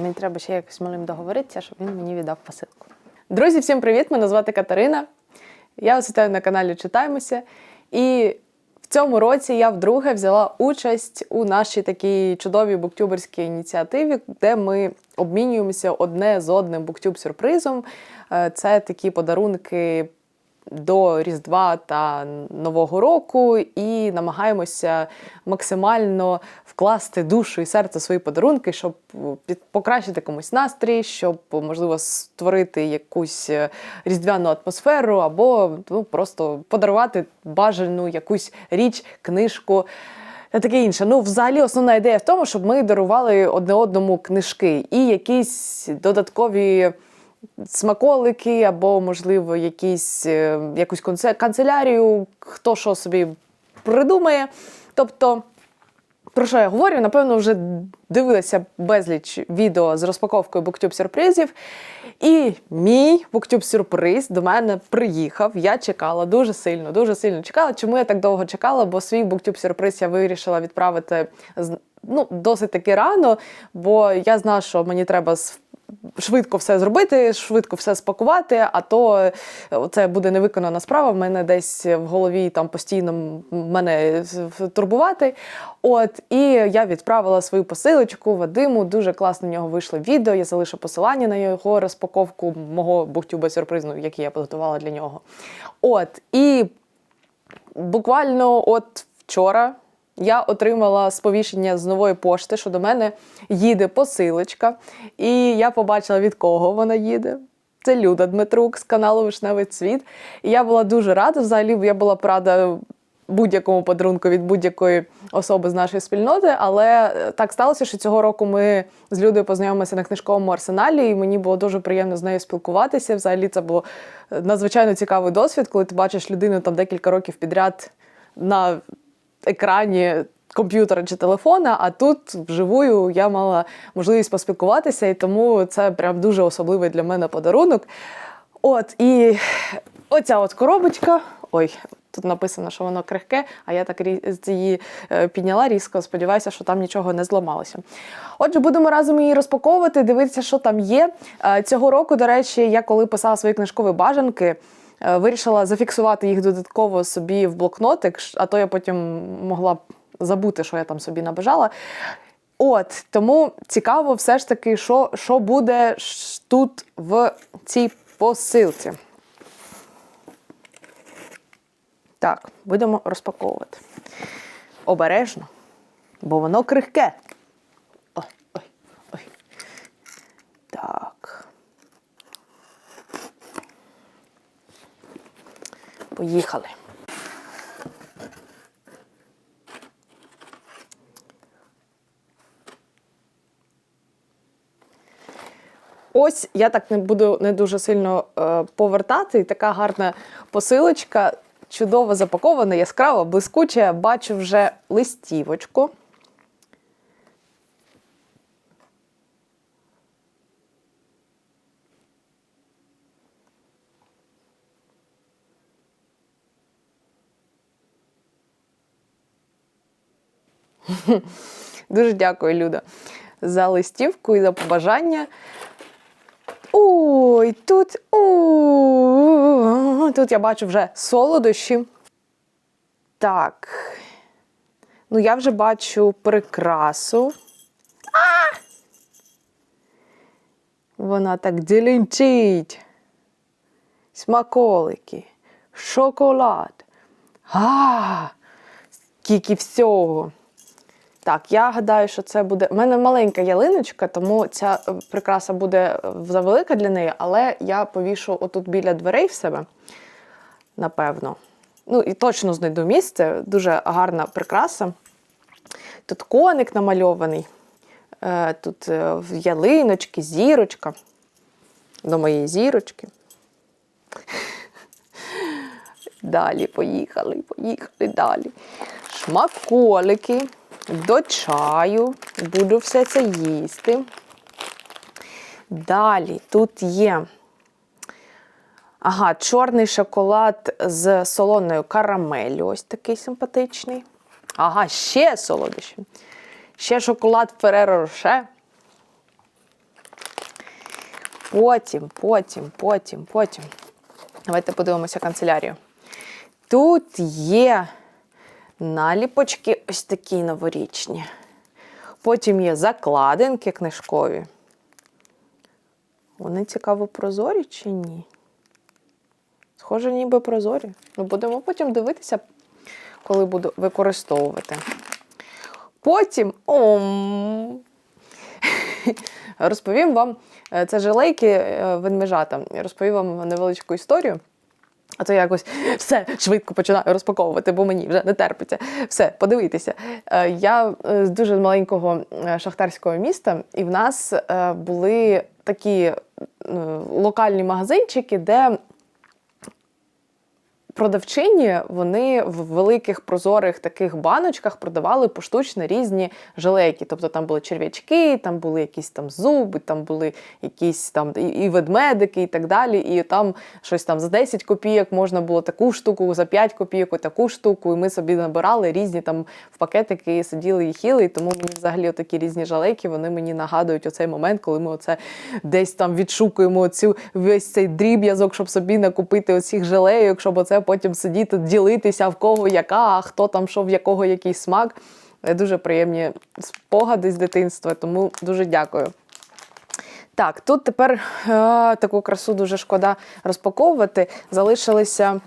Мені треба ще якось малим договоритися, щоб він мені віддав посилку. Друзі, всім привіт! Мене звати Катерина. Я вас вітаю на каналі Читаємося. І в цьому році я вдруге взяла участь у нашій такій чудовій буктюберській ініціативі, де ми обмінюємося одне з одним буктюб-сюрпризом. Е, Це такі подарунки до Різдва та Нового року і намагаємося максимально вкласти душу і серце в свої подарунки, щоб покращити комусь настрій, щоб можливо створити якусь е, різдвяну атмосферу, або ну, просто подарувати бажану якусь річ, книжку. Та таке інше. Ну, взагалі, основна ідея в тому, щоб ми дарували одне одному книжки і якісь додаткові смаколики, або, можливо, якісь, е, якусь канцелярію, хто що собі придумає. Тобто, про що я говорю? Напевно, вже дивилася безліч відео з розпаковкою буктюб сюрпризів. І мій буктюб сюрприз до мене приїхав. Я чекала дуже сильно, дуже сильно чекала. Чому я так довго чекала? Бо свій буктюб сюрприз я вирішила відправити ну, досить таки рано, бо я знала, що мені треба швидко все зробити, швидко все спакувати, а то е, це буде невиконана справа. В мене десь в голові там постійно мене турбувати. От і я відправила свою посилочку Вадиму. Дуже класно в нього вийшло відео. Я залишу посилання на його розпаковку мого буктюба сюрпризу, який я підготувала для нього. От і буквально от вчора. Я отримала сповіщення з нової пошти, що до мене їде посилочка, і я побачила, від кого вона їде. Це Люда Дмитрук з каналу Вишневий Цвіт. І я була дуже рада. Взагалі, я була б рада будь-якому подарунку від будь-якої особи з нашої спільноти. Але е, так сталося, що цього року ми з Людою познайомилися на книжковому арсеналі, і мені було дуже приємно з нею спілкуватися. Взагалі, це було е, надзвичайно цікавий досвід, коли ти бачиш людину там декілька років підряд на екрані комп'ютера чи телефона, а тут вживую я мала можливість поспілкуватися, і тому це прям дуже особливий для мене подарунок. От і оця от коробочка. Ой, тут написано, що воно крихке, а я так її е, підняла різко. Сподіваюся, що там нічого не зламалося. Отже, будемо разом її розпаковувати, дивитися, що там є. Е, Цього року, до речі, я коли писала свої книжкові бажанки. Е, Вирішила зафіксувати їх додатково собі в блокнотик, а то я потім могла б забути, що я там собі набажала. От тому цікаво, все ж таки, що, що буде тут в цій посилці. Так, будемо розпаковувати. Обережно, бо воно крихке. Ой, ой, ой. Так. Поїхали. Ось я так не буду не дуже сильно е, повертати. І така гарна посилочка, чудово запакована, яскрава, блискуча. Бачу вже листівочку. Дуже дякую, Люда, за листівку і за побажання. Ой, тут. у, Тут я бачу вже солодощі. Так. Ну, я вже бачу прикрасу. А! Вона так ділінчить. Смаколики, шоколад. А! Скільки всього. Так, я гадаю, що це буде. У мене маленька ялиночка, тому ця е, прикраса буде е, завелика для неї, але я повішу отут біля дверей в себе, напевно. Ну і точно знайду місце. Дуже гарна прикраса. Тут коник намальований, е, тут ялиночки, зірочка. До моєї зірочки. Далі поїхали, поїхали далі. Шмаколики до чаю. Буду все це їсти. Далі тут є ага, чорний шоколад з солоною карамеллю. Ось такий симпатичний. Ага, ще солодощі. Ще шоколад Фереро Роше. Потім, потім, потім, потім. Давайте подивимося канцелярію. Тут є наліпочки ось такі новорічні. Потім є закладинки книжкові. Вони цікаво прозорі чи ні? Схоже, ніби прозорі. Ну, будемо потім дивитися, коли буду використовувати. Потім ом, розповім вам, е, це жилейки е, ведмежата. Розповім вам невеличку історію. А то якось все швидко починаю розпаковувати, бо мені вже не терпиться. Все, подивитися. Е, Я е, з дуже маленького е, шахтарського міста, і в нас були такі локальні магазинчики, де продавчині вони в великих прозорих таких баночках продавали поштучно різні жилейки. Тобто там були черв'ячки, там були якісь там зуби, там були якісь там і, ведмедики, і так далі. І там щось там за 10 копійок можна було таку штуку, за 5 копійок таку штуку. І ми собі набирали різні там в пакетики, сиділи і їли. І тому мені взагалі такі різні жалейки, вони мені нагадують оцей момент, коли ми оце десь там відшукуємо оцю весь цей дріб'язок, щоб собі накупити оцих жалейок, щоб оце потім сидіти, ділитися в кого яка, а хто там що, в якого який смак. Е, Дуже приємні спогади з дитинства, тому дуже дякую. Так, тут тепер е, таку красу дуже шкода розпаковувати. Залишилися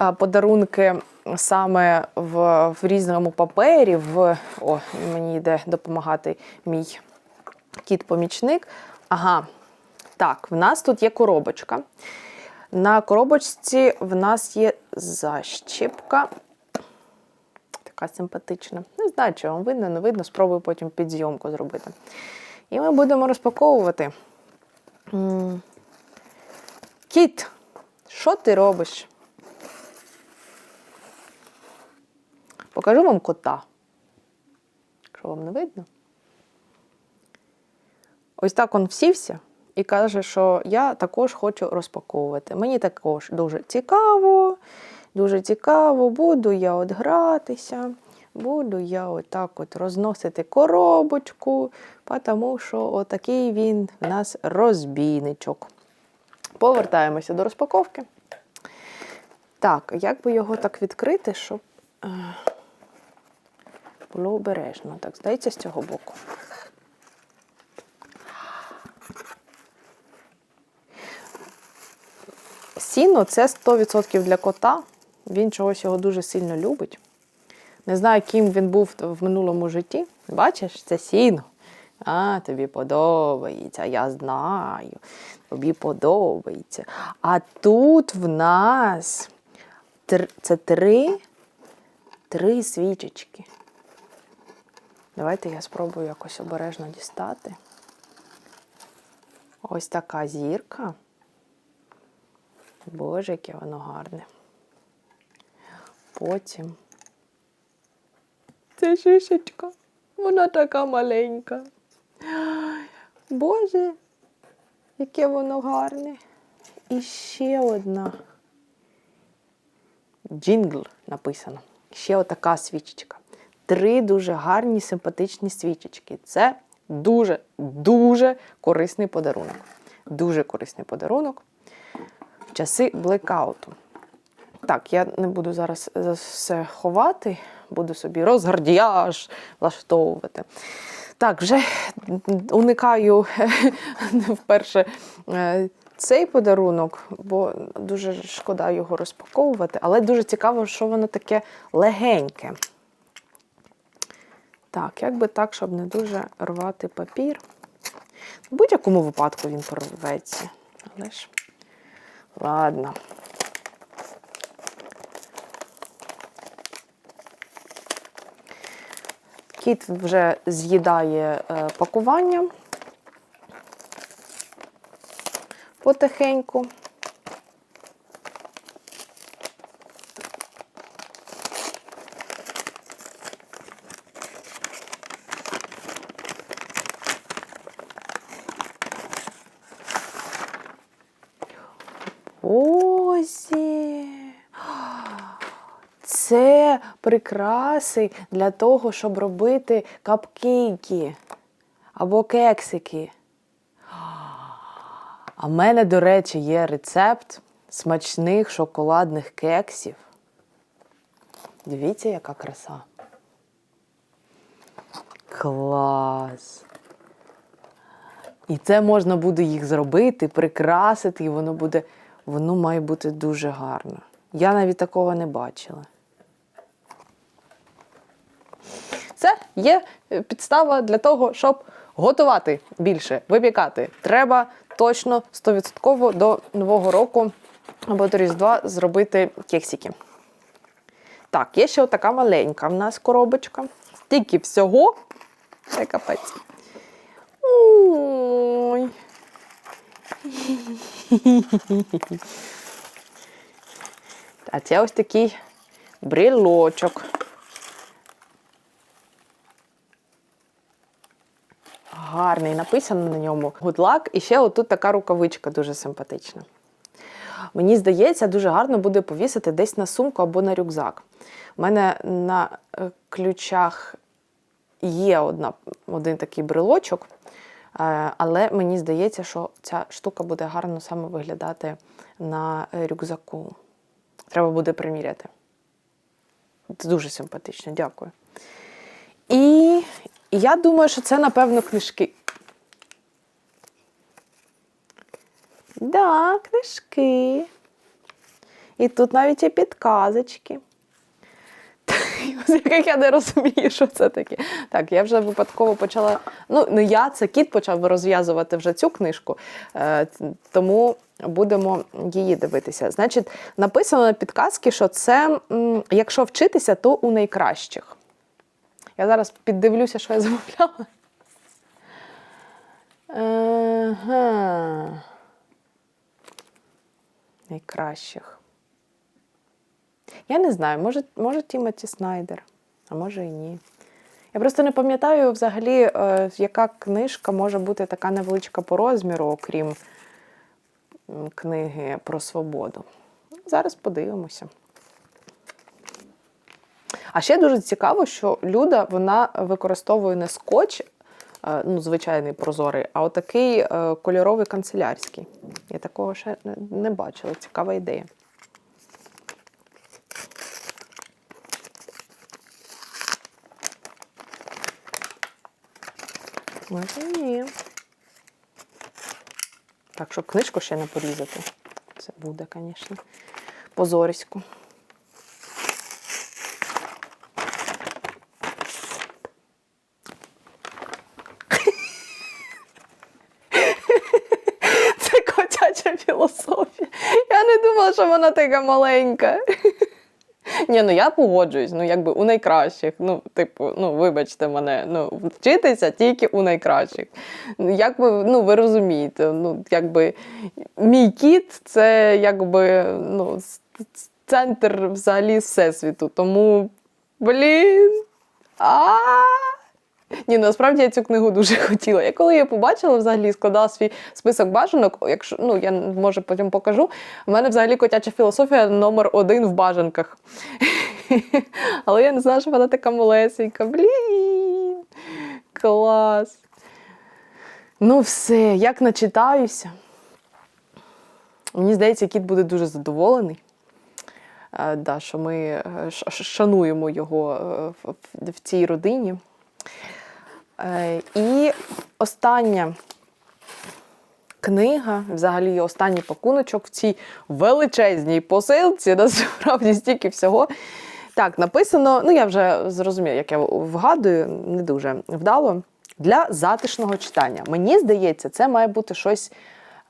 е, подарунки саме в, в різному папері. В, о, мені йде допомагати мій кіт-помічник. Ага, так, в нас тут є коробочка. На коробочці в нас є защіпка. Така симпатична. Не знаю, чи вам видно, не видно, спробую потім підзйомку зробити. І ми будемо розпаковувати. Кіт, що ти робиш? Покажу вам кота. Якщо вам не видно. Ось так він всівся і каже, що я також хочу розпаковувати. Мені також дуже цікаво, дуже цікаво, буду я от гратися, буду я отак от розносити коробочку, тому що отакий він в нас розбійничок. Повертаємося до розпаковки. Так, як би його так відкрити, щоб е, було обережно. Так, здається, з цього боку. Сіно це 100% для кота. Він чогось його дуже сильно любить. Не знаю, ким він був в минулому житті. Бачиш, це сіно. А, тобі подобається, я знаю. Тобі подобається. А тут в нас це три, три свічечки. Давайте я спробую якось обережно дістати. Ось така зірка. Боже, яке воно гарне. Потім. Це шишечка. Вона така маленька. Боже, яке воно гарне. І ще одна. Джингл написано. Ще отака свічечка. Три дуже гарні, симпатичні свічечки. Це дуже, дуже корисний подарунок. Дуже корисний подарунок часи блекауту. Так, я не буду зараз за все ховати, буду собі розгардіяж влаштовувати. Так, вже уникаю вперше е, цей подарунок, бо дуже шкода його розпаковувати, але дуже цікаво, що воно таке легеньке. Так, як би так, щоб не дуже рвати папір. В будь-якому випадку він порветься. Але ж, ладно. Кіт вже з'їдає е, пакування потихеньку. Прикраси для того, щоб робити капкейки або кексики. А в мене, до речі, є рецепт смачних шоколадних кексів. Дивіться, яка краса. Клас! І це можна буде їх зробити, прикрасити, і воно буде, воно має бути дуже гарно. Я навіть такого не бачила. Це є е, підстава для того, щоб готувати більше, випікати. Треба точно 100% до Нового року або до Різдва зробити кексики. Так, є ще отака маленька в нас коробочка. Стільки всього. Це капець. Ой. А це ось такий брілочок. Гарний, написано на ньому good luck. І ще отут така рукавичка дуже симпатична. Мені здається, дуже гарно буде повісити десь на сумку або на рюкзак. У мене на е, ключах є одна, один такий брелочок, е, але мені здається, що ця штука буде гарно саме виглядати на е, рюкзаку. Треба буде приміряти. Це дуже симпатично, дякую. І я думаю, що це, напевно, книжки. Да, книжки. І тут навіть є підказочки. З яких я не розумію, що це таке. Так, я вже випадково почала. Ну, не я, це кіт почав розв'язувати вже цю книжку, е, тому будемо її дивитися. Значить, написано на підказки, що це, якщо вчитися, то у найкращих. Я зараз піддивлюся, що я замовляла. Ага. Найкращих. Я не знаю, може, може Тімоті Снайдер, а може і ні. Я просто не пам'ятаю взагалі, е, яка книжка може бути така невеличка по розміру, окрім книги про свободу. Зараз подивимося. А ще дуже цікаво, що Люда вона використовує не скотч, ну, звичайний прозорий, а отакий е, кольоровий канцелярський. Я такого ще не бачила. Цікава ідея. Може ні. Так, щоб книжку ще не порізати. Це буде, звісно, позорисько. Це котяча філософія. Я не думала, що вона така маленька. Ні, ну я погоджуюсь, ну якби у найкращих. Ну, типу, ну вибачте мене, ну вчитися тільки у найкращих. Ну, Як ви, ну, ви розумієте, ну, якби мій кіт це якби ну, центр взагалі всесвіту. Тому, блін. А. Ні, ну, насправді я цю книгу дуже хотіла. Я коли її побачила, взагалі складала свій список бажанок. Якщо ну я може потім покажу. У мене взагалі котяча філософія номер один в бажанках. Але я не знала, що вона така малесенька. Блін. Клас. Ну, все, як начитаюся. Мені здається, кіт буде дуже задоволений. Е, Да, що ми е, шануємо його е, в цій родині. Е, І остання книга, взагалі останній пакуночок в цій величезній посилці, насправді стільки всього. Так, написано, ну я вже зрозуміла, як я вгадую, не дуже вдало. Для затишного читання. Мені здається, це має бути щось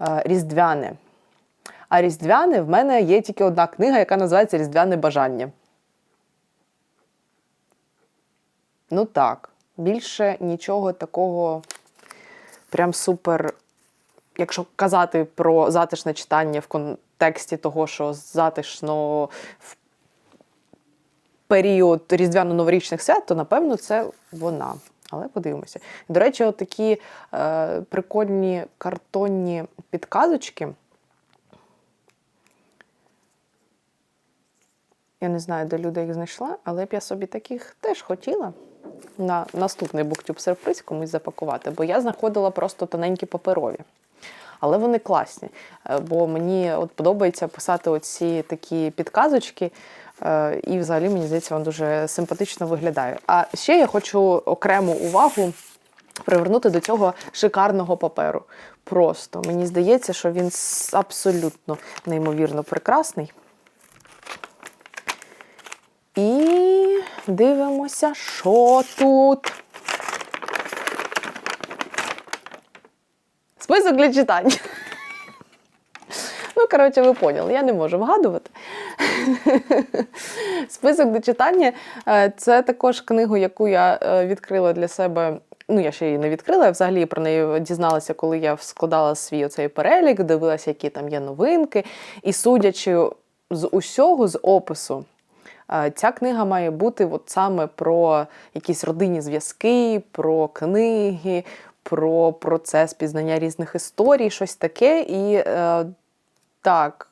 е, різдвяне. А різдвяне в мене є тільки одна книга, яка називається Різдвяне бажання. Ну так, більше нічого такого прям супер. Якщо казати про затишне читання в контексті того, що затишно в період різдвяно-новорічних свят, то напевно це вона. Але подивимося. До речі, такі е, прикольні картонні підказочки. Я не знаю, де люди їх знайшла, але б я собі таких теж хотіла на наступний BookTube сюрприз комусь запакувати, бо я знаходила просто тоненькі паперові. але вони класні. Е, Бо мені от подобається писати оці такі підказочки. е, І взагалі, мені здається, він дуже симпатично виглядає. А ще я хочу окрему увагу привернути до цього шикарного паперу. Просто мені здається, що він абсолютно неймовірно прекрасний. І дивимося, що тут. Список для читання. Ну, коротше, ви поняли, я не можу вгадувати. Список до читання е, це також книгу, яку я е, відкрила для себе. Ну, я ще її не відкрила, я взагалі про неї дізналася, коли я складала свій оцей перелік, дивилася, які там є новинки. І судячи з усього, з опису, ця книга має бути от саме про якісь родинні зв'язки, про книги, про процес пізнання різних історій, щось таке. І е, так,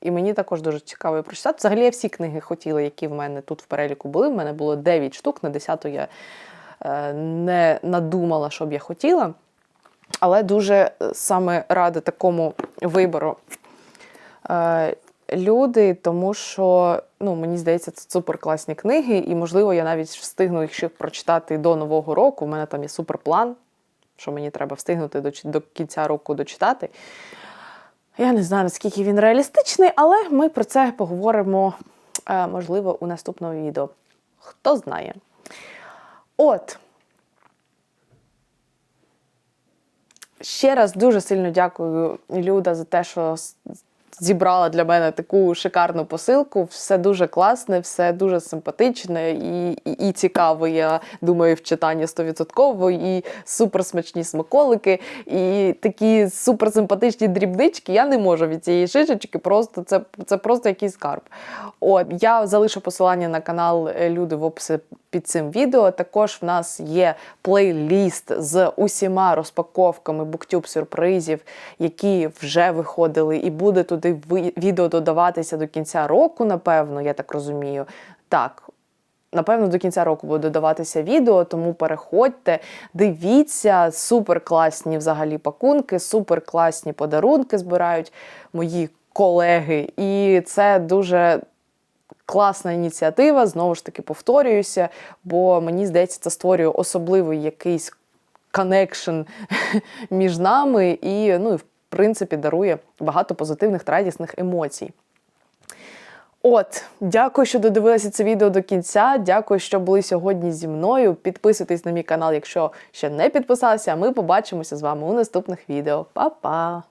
і мені також дуже цікаво її прочитати. Взагалі, я всі книги хотіла, які в мене тут в переліку були. В мене було 9 штук, на 10 я е, не надумала, що б я хотіла. Але дуже е, саме рада такому вибору е, люди, тому що ну, мені здається, це супер класні книги, і, можливо, я навіть встигну їх ще прочитати до Нового року. У мене там є суперплан, що мені треба встигнути до, до кінця року дочитати. Я не знаю, наскільки він реалістичний, але ми про це поговоримо, е, можливо, у наступному відео. Хто знає. От. Ще раз дуже сильно дякую, Люда, за те, що зібрала для мене таку шикарну посилку. Все дуже класне, все дуже симпатичне і, і, і цікаво. Я думаю, в читанні 100%, і суперсмачні смаколики, і такі суперсимпатичні дрібнички. Я не можу від цієї шишечки, просто це, це просто якийсь скарб. От я залишу посилання на канал е, Люди в описі під цим відео. Також в нас є плейліст з усіма розпаковками буктюб сюрпризів, які вже виходили, і буде туди відео додаватися до кінця року, напевно, я так розумію. Так. Напевно, до кінця року буде додаватися відео, тому переходьте, дивіться, супер класні взагалі пакунки, супер класні подарунки збирають мої колеги. І це дуже класна ініціатива. Знову ж таки, повторююся, бо мені здається, це створює особливий якийсь коннекшн між нами і, ну, і, в принципі, дарує багато позитивних та радісних емоцій. От, дякую, що додивилися це відео до кінця. Дякую, що були сьогодні зі мною. Підписуйтесь на мій канал, якщо ще не підписалися. Ми побачимося з вами у наступних відео. Па-па!